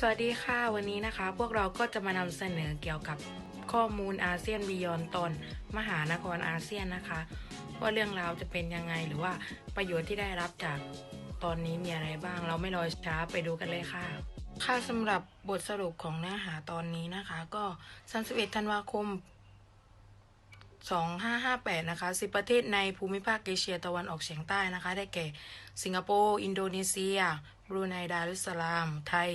สวัสดีค่ะ วันนี้นะคะ พวกเราก็จะมานำเสนอเกี่ยวกับข้อมูลอาเซียนบียอนตอนมหานครอาเซียนนะคะ ว่าเรื่องราวจะเป็นยังไงหรือว่าประโยชน์ที่ได้รับจากตอนนี้มีอะไรบ้าง เราไม่รอช้าไปดูกันเลยค่ะ ค่ะสำหรับบทสรุปของเนื้อหาตอนนี้นะคะ ก็ 31 ธันวาคม 2558 นะคะ 10 ประเทศในภูมิภาคเอเชียตะวันออกเฉียงใต้นะคะ ได้แก่ สิงคโปร์ อินโดนีเซีย บรูไนดารุสสลาม ไทย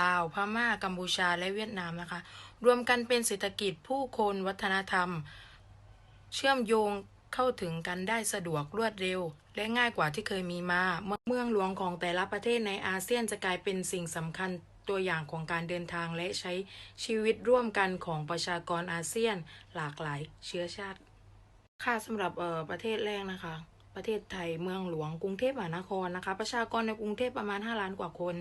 ลาว พม่า กัมพูชา และเวียดนามนะคะ รวมกันเป็นเศรษฐกิจผู้คนวัฒนธรรม เชื่อมโยงเข้าถึงกันได้สะดวกรวดเร็ว และง่ายกว่าที่เคยมีมา เมืองหลวงของแต่ละประเทศในอาเซียนจะกลายเป็นสิ่งสำคัญตัวอย่างของการเดินทางและใช้ชีวิตร่วมกันของประชากรอาเซียนหลากหลายเชื้อชาติ ค่ะสำหรับออประเทศแรกนะคะ ประเทศไทยเมืองหลวงกรุงเทพมหานครนะคะ ประชากรในกรุงเทพประมาณ 5 ล้านกว่าคน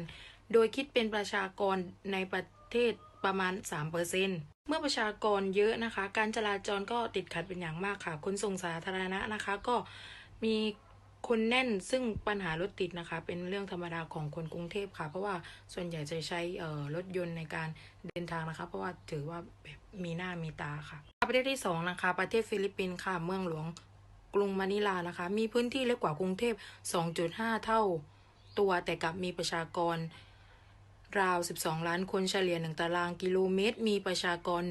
โดยคิดเป็นประชากรในประเทศประมาณ3%เปอร์เซ็นเมื่อประชากรเยอะนะคะ การจราจรก็ติดขัดเป็นอย่างมากค่ะขนส่งสาธารณะนะคะ ก็มีคนแน่นซึ่งปัญหารถติดนะคะ เป็นเรื่องธรรมดาของคนกรุงเทพค่ะ เพราะว่าส่วนใหญ่จะใช้รถยนต์ในการเดินทางนะคะ เพราะว่าถือว่าแบบมีหน้ามีตาค่ะ ประเทศที่สองนะคะ ประเทศฟิลิปปินส์ค่ะ เมืองหลวงกรุงมะนิลานะคะ มีพื้นที่เล็กกว่ากรุงเทพ 2.5 เท่าตัวแต่กลับมีประชากร ราว 12 ล้านคนเฉลี่ย 1 ตารางกิโลเมตร มีประชากร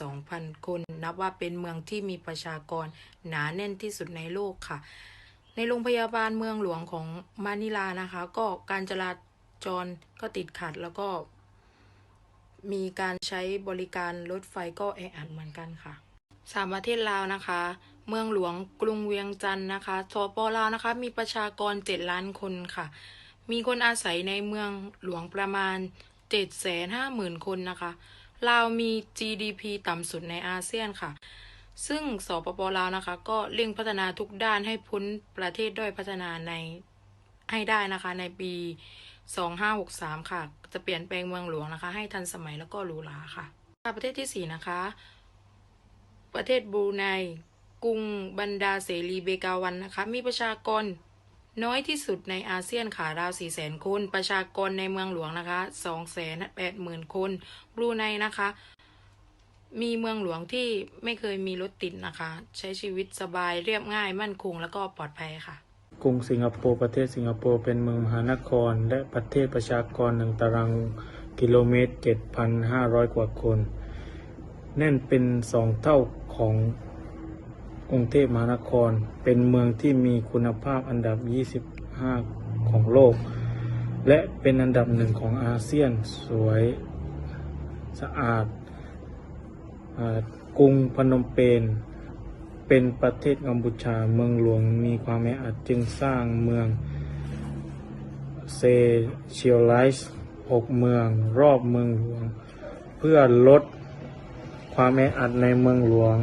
12,000 คน นับว่าเป็นเมืองที่มีประชากรหนาแน่นที่สุดในโลกค่ะ ในโรงพยาบาลเมืองหลวงของมะนิลานะคะ ก็การจราจรก็ติดขัดแล้วก็ มีการใช้บริการรถไฟก็แออัดเหมือนกันค่ะสามประเทศลาวนะคะ เมืองหลวงกรุงเวียงจันทร์นะคะสปลาวนะคะ มีประชากร 7 ล้านคนค่ะ มีคนอาศัยในเมืองหลวงประมาณ 750,000 คนนะคะ ลาวมี GDP ต่ำสุดในอาเซียนค่ะ ซึ่งสปปลาวนะคะ ก็เร่งพัฒนาทุกด้านให้พ้นประเทศด้อยพัฒนาในให้ได้นะคะในปี 2563 ค่ะ จะเปลี่ยนแปลงเมืองหลวงนะคะ ให้ทันสมัยแล้วก็หรูหราค่ะ ประเทศที่สี่นะคะ ประเทศบรูไนกรุงบันดาเสรีเบกาวันนะคะ มีประชากร น้อยที่สุดในอาเซียนค่ะราว 4 0 0 0 0 0 คน ประชากรในเมืองหลวงนะคะ 280,000 คนบรูไนนะคะ มีเมืองหลวงที่ไม่เคยมีรถติดนะคะ ใช้ชีวิตสบายเรียบง่ายมั่นคงแล้วก็ปลอดภัยค่ะ กรุงสิงคโปร์ประเทศสิงคโปร์เป็นเมืองมหานคร และประเทศประชากรหนึ่งตารางกิโลเมตร 7,500 กว่าคน แน่นเป็นสองเท่าของ กรุงเทพมหานคร เป็นเมืองที่มีคุณภาพอันดับ 25 ของโลก และเป็นอันดับหนึ่งของอาเซียนสวยสะอาดกรุงพนมเปญเป็นประเทศกัมพูชาเมืองหลวงมีความแออัดจึงสร้างเมืองเซเชียลไลซ์หกเมืองรอบเมืองหลวง เพื่อลดความแออัดในเมืองหลวง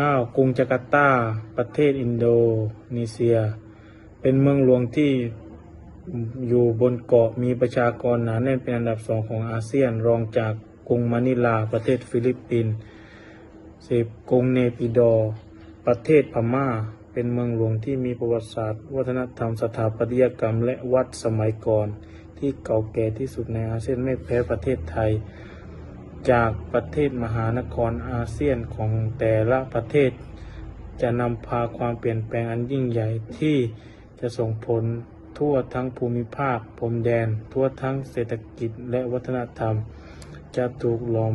9. กรุงจาการ์ตา ประเทศอินโดนีเซีย เป็นเมืองหลวงที่อยู่บนเกาะมีประชากรหนาแน่นเป็นอันดับสองของอาเซียน รองจากกรุงมะนิลา ประเทศฟิลิปปินส์สิบกรุงเนปิดอร์ประเทศพม่า เป็นเมืองหลวงที่มีประวัติศาสตร์ วัฒนธรรมสถาปัตยกรรม และวัดสมัยก่อน ที่เก่าแก่ที่สุดในอาเซียนไม่แพ้ประเทศไทย จากประเทศมหานครอาเซียนของแต่ละประเทศ จะนำพาความเปลี่ยนแปลงอันยิ่งใหญ่ที่จะส่งผลทั่วทั้งภูมิภาคพรมแดน ทั่วทั้งเศรษฐกิจและวัฒนธรรม จะถูกล้อม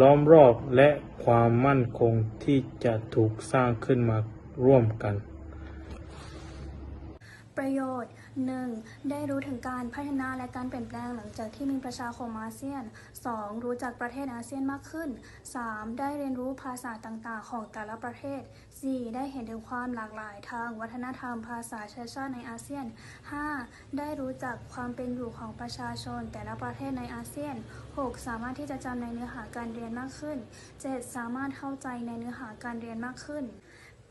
ล้อมรอบและความมั่นคงที่จะถูกสร้างขึ้นมาร่วมกัน ประโยชน์ 1. ได้รู้ถึงการพัฒนาและการเปลี่ยนแปลงหลังจากที่มีประชาคมอาเซียน 2. รู้จักประเทศอาเซียนมากขึ้น 3. ได้เรียนรู้ภาษาต่างๆ ของแต่ละประเทศ 4. ได้เห็นถึงความหลากหลายทางวัฒนธรรมภาษาเชื้อชาติในอาเซียน 5. ได้รู้จักความเป็นอยู่ของประชาชนแต่ละประเทศในอาเซียน 6. สามารถที่จะจำในเนื้อหาการเรียนมากขึ้น 7. สามารถเข้าใจในเนื้อหาการเรียนมากขึ้น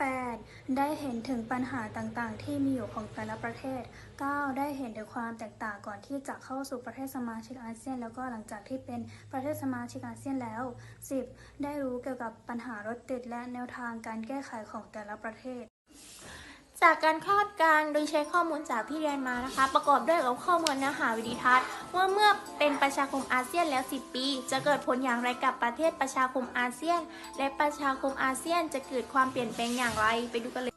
8. ได้เห็นถึงปัญหาต่างๆ ที่มีอยู่ของแต่ละประเทศ 9. ได้เห็นถึงความแตกต่างก่อนที่จะเข้าสู่ประเทศสมาชิกอาเซียน แล้วก็หลังจากที่เป็นประเทศสมาชิกอาเซียนแล้ว 10. ได้รู้เกี่ยวกับปัญหารถติดและแนวทางการแก้ไขของแต่ละประเทศ จากการคาดการณ์โดยใช้ข้อมูลจากที่เรียนมานะคะ ประกอบด้วยกับข้อมูลเนื้อหาวิดีทัศน์ว่าเมื่อเป็นประชาคมอาเซียนแล้ว 10 ปี จะเกิดผลอย่างไรกับประเทศประชาคมอาเซียน และประชาคมอาเซียนจะเกิดความเปลี่ยนแปลงอย่างไรไปดูกันเลย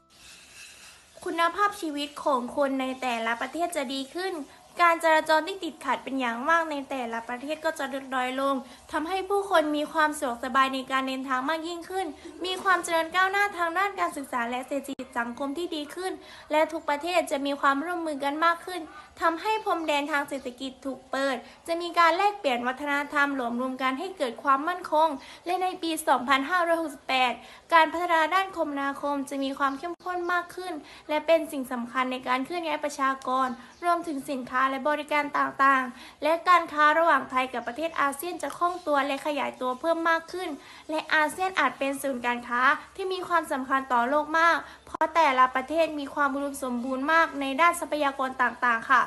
คุณภาพชีวิตของคนในแต่ละประเทศจะดีขึ้น การจราจรที่ติดขัดเป็นอย่างมากในแต่ละประเทศก็จะลดน้อยลงทำให้ผู้คนมีความสะดวกสบายในการเดินทางมากยิ่งขึ้น มีความเจริญก้าวหน้าทางด้านการศึกษาและเศรษฐกิจสังคมที่ดีขึ้น และทุกประเทศจะมีความร่วมมือกันมากขึ้นทำให้พรมแดนทางเศรษฐกิจถูกเปิด จะมีการแลกเปลี่ยนวัฒนธรรมหลวมรวมกันให้เกิดความมั่นคง และในปี 2568 การพัฒนาด้านคมนาคมจะมีความเข้มข้นมากขึ้น และเป็นสิ่งสำคัญในการเคลื่อนย้ายประชากร รวมถึงสินค้าและบริการต่างๆ และการค้าระหว่างไทยกับประเทศอาเซียนจะคล่องตัวและขยายตัวเพิ่มมากขึ้น และอาเซียนอาจเป็นศูนย์การค้าที่มีความสำคัญต่อโลกมาก เพราะแต่ละประเทศมีความอุดมสมบูรณ์มากในด้านทรัพยากรต่างๆ ค่ะ